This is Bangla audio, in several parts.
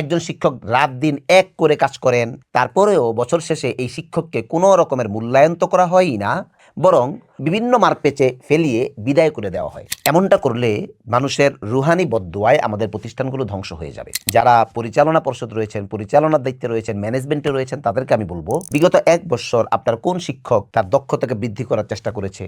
একজন শিক্ষক রাত দিন এক করে কাজ করেন, তারপরেও বছর শেষে এই শিক্ষককে কোনো রকমের মূল্যায়ন তো করা হয়ই না, বরং বিভিন্ন মারপেচে ফেলিয়ে বিদায় করে দেওয়া হয়। এমনটা করলে মানুষের রুহানি বদুয়ায় আমাদের প্রতিষ্ঠানগুলো ধ্বংস হয়ে যাবে। যারা পরিচালনা পর্ষদ রয়েছেন, পরিচালনার দায়িত্বে রয়েছেন, ম্যানেজমেন্টে রয়েছেন, তাদেরকে আমি বলব, বিগত এক বছর আপনার কোন শিক্ষক তার দক্ষতাকে বৃদ্ধি করার চেষ্টা করেছে?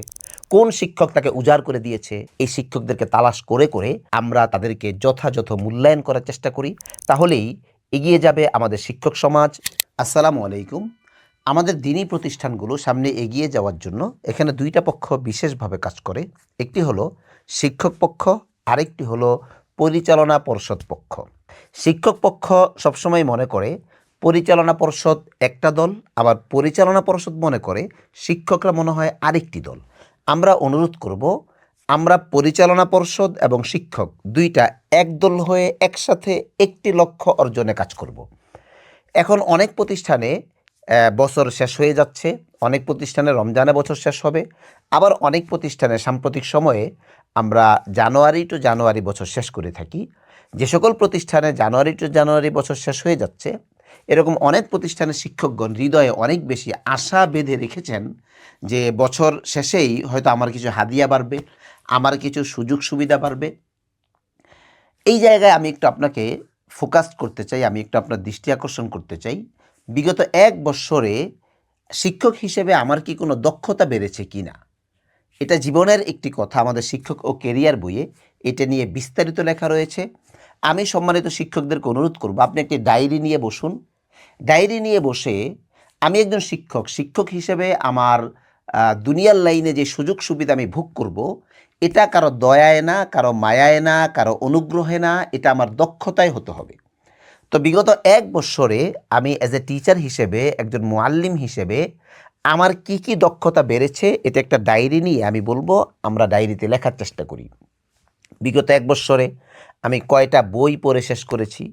কোন শিক্ষক তাকে উজাড় করে দিয়েছে, এই শিক্ষকদেরকে তালাশ করে করে আমরা তাদেরকে যথাযথ মূল্যায়ন করার চেষ্টা করি। তাহলেই এগিয়ে যাবে আমাদের শিক্ষক সমাজ। আসসালামু আলাইকুম। আমাদের দিনী প্রতিষ্ঠানগুলো সামনে এগিয়ে যাওয়ার জন্য এখানে দুইটা পক্ষ বিশেষভাবে কাজ করে। একটি হলো শিক্ষক পক্ষ, আরেকটি হলো পরিচালনা পর্ষদ পক্ষ। শিক্ষক পক্ষ সবসময় মনে করে পরিচালনা পর্ষদ একটা দল, আবার পরিচালনা পর্ষদ মনে করে শিক্ষকরা মনে হয় আরেকটি দল। আমরা অনুরোধ করব, আমরা পরিচালনা পর্ষদ এবং শিক্ষক দুইটা একদল হয়ে একসাথে একটি লক্ষ্য অর্জনে কাজ করব। এখন অনেক প্রতিষ্ঠানে বছর শেষ হয়ে যাচ্ছে, অনেক প্রতিষ্ঠানে রমজানে বছর শেষ হবে, আবার অনেক প্রতিষ্ঠানে সাম্প্রতিক সময়ে আমরা জানুয়ারি টু জানুয়ারি বছর শেষ করে থাকি। যে সকল প্রতিষ্ঠানে জানুয়ারি টু জানুয়ারি বছর শেষ হয়ে যাচ্ছে এরকম অনেক প্রতিষ্ঠানের শিক্ষকগণ হৃদয়ে অনেক বেশি আশা বেঁধে রেখেছেন যে বছর শেষেই হয়তো আমার কিছু হাদিয়া বাড়বে, আমার কিছু সুযোগ সুবিধা বাড়বে। এই জায়গায় আমি একটু আপনাকে ফোকাস করতে চাই, আমি একটু আপনার দৃষ্টি আকর্ষণ করতে চাই। বিগত এক বৎসরে শিক্ষক হিসেবে আমার কি কোনো দক্ষতা বেড়েছে কি না? এটা জীবনের একটি কথা, আমাদের শিক্ষক ও কেরিয়ার বইয়ে এটা নিয়ে বিস্তারিত লেখা রয়েছে। আমি সম্মানিত শিক্ষকদেরকে অনুরোধ করব, আপনি একটি ডায়েরি নিয়ে বসুন। ডায়েরি নিয়ে বসে আমি একজন শিক্ষক শিক্ষক হিসেবে আমার দুনিয়ার লাইনে যে সুযোগ সুবিধা আমি ভোগ করব, এটা কারও দয়ায় না, কারও মায়ায় না, কারও অনুগ্রহে না, এটা আমার দক্ষতায় হতে হবে। তো বিগত এক বছরে আমি অ্যাজ এ টিচার হিসেবে, একজন মোয়াল্লিম হিসেবে আমার কি কি দক্ষতা বেড়েছে, এটা একটা ডায়েরি নিয়ে আমি বলব, আমরা ডায়েরিতে লেখার চেষ্টা করি। বিগত এক বছরে আমি কয়টা বই পড়ে শেষ করেছি।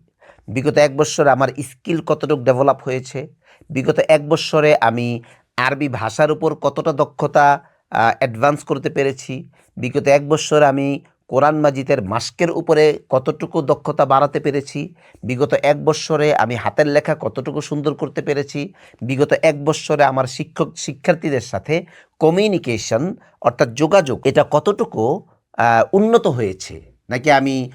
বিগত এক বছরে আমার স্কিল কতটুকু ডেভেলপ হয়েছে। বিগত এক বছরে আমি আরবি ভাষার উপর কতটা দক্ষতা অ্যাডভান্স করতে পেরেছি। বিগত এক বছর আমি কোরআন মাজিদের মাস্কের উপরে কতটুকু দক্ষতা বাড়াতে পেরেছি। বিগত এক বছরে আমি হাতের লেখা কতটুকু সুন্দর করতে পেরেছি। বিগত এক বছরে আমার শিক্ষক শিক্ষার্থীদের সাথে কমিউনিকেশন অর্থাৎ যোগাযোগ, এটা কতটুকু উন্নত হয়েছে। নাকি আমি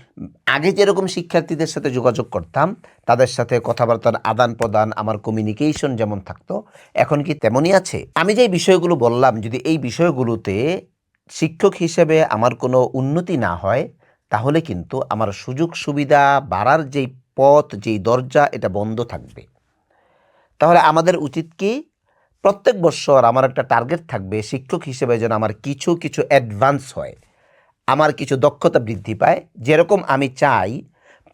আগে যেরকম শিক্ষার্থীদের সাথে যোগাযোগ করতাম, তাদের সাথে কথাবার্তার আদান প্রদান, আমার কমিউনিকেশন যেমন থাকতো, এখন কি তেমনই আছে? আমি যে বিষয়গুলো বললাম, যদি এই বিষয়গুলোতে শিক্ষক হিসেবে আমার কোনো উন্নতি না হয়, তাহলে কিন্তু আমার সুযোগ সুবিধা বাড়ার যেই পথ, যেই দরজা, এটা বন্ধ থাকবে। তাহলে আমাদের উচিত কি? প্রত্যেক বছর আমার একটা টার্গেট থাকবে, শিক্ষক হিসেবে যেন আমার কিছু কিছু অ্যাডভান্স হয়। আমার কিছু দক্ষতা বৃদ্ধি পায়, যেরকম আমি চাই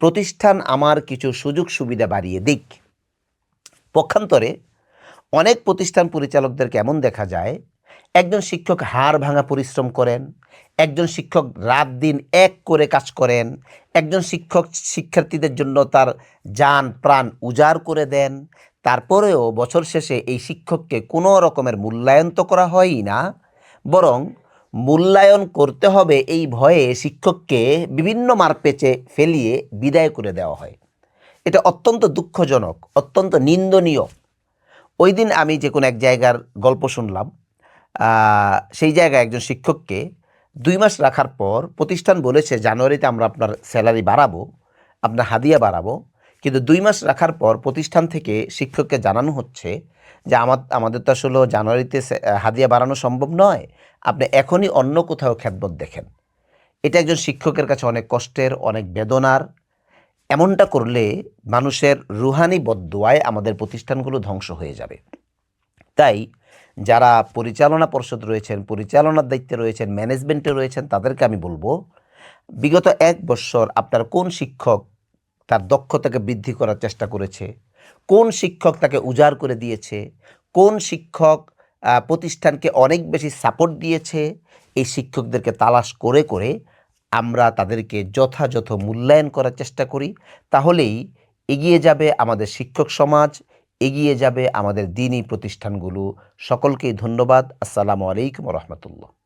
প্রতিষ্ঠান আমার কিছু সুযোগ সুবিধা বাড়িয়ে দিক। পক্ষান্তরে অনেক প্রতিষ্ঠান পরিচালকদেরকে এমন দেখা যায়, একজন শিক্ষক হাড় ভাঙা পরিশ্রম করেন, একজন শিক্ষক রাত দিন এক করে কাজ করেন, একজন শিক্ষক শিক্ষার্থীদের জন্য তার যান প্রাণ উজাড় করে দেন, তারপরেও বছর শেষে এই শিক্ষককে কোনো রকমের মূল্যায়ন তো করা হয়ই না, বরং মূল্যায়ন করতে হবে এই ভয়ে শিক্ষককে বিভিন্ন মারপেচে ফেলিয়ে বিদায় করে দেওয়া হয়। এটা অত্যন্ত দুঃখজনক, অত্যন্ত নিন্দনীয়। ওই দিন আমি যে কোনো এক জায়গার গল্প শুনলাম সেই জায়গায় একজন শিক্ষককে দুই মাস রাখার পর প্রতিষ্ঠান বলেছে, জানুয়ারিতে আমরা আপনার স্যালারি বাড়াবো, আপনার হাদিয়া বাড়াবো কিন্তু দুই মাস রাখার পর প্রতিষ্ঠান থেকে শিক্ষককে জানানো হচ্ছে যে আমার, আমাদের তো আসলে জানুয়ারিতে হাদিয়া বাড়ানো সম্ভব নয়। আপনি এখনই অন্য কোথাও খ্যাতবোধ দেখেন। এটা একজন শিক্ষকের কাছে অনেক কষ্টের, অনেক বেদনার। এমনটা করলে মানুষের রুহানি বদুয়ায় আমাদের প্রতিষ্ঠানগুলো ধ্বংস হয়ে যাবে। তাই যারা পরিচালনা পর্ষদ রয়েছেন, পরিচালনার দায়িত্বে রয়েছেন, ম্যানেজমেন্টে রয়েছেন, তাদেরকে আমি বলব, বিগত এক বছর আপনার কোন শিক্ষক তার দক্ষতাকে বৃদ্ধি করার চেষ্টা করেছে। কোন শিক্ষক তাকে উজাড় করে দিয়েছে? কোন শিক্ষক প্রতিষ্ঠানকে অনেক বেশি সাপোর্ট দিয়েছে? এই শিক্ষকদেরকে তালাশ করে করে আমরা তাদেরকে যথাযথ মূল্যায়ন করার চেষ্টা করি। তাহলেই এগিয়ে যাবে আমাদের শিক্ষক সমাজ, এগিয়ে যাবে আমাদের দিনই প্রতিষ্ঠানগুলো। সকলকেই ধন্যবাদ। আসসালামু আলাইকুম রহমতুল্লাহ।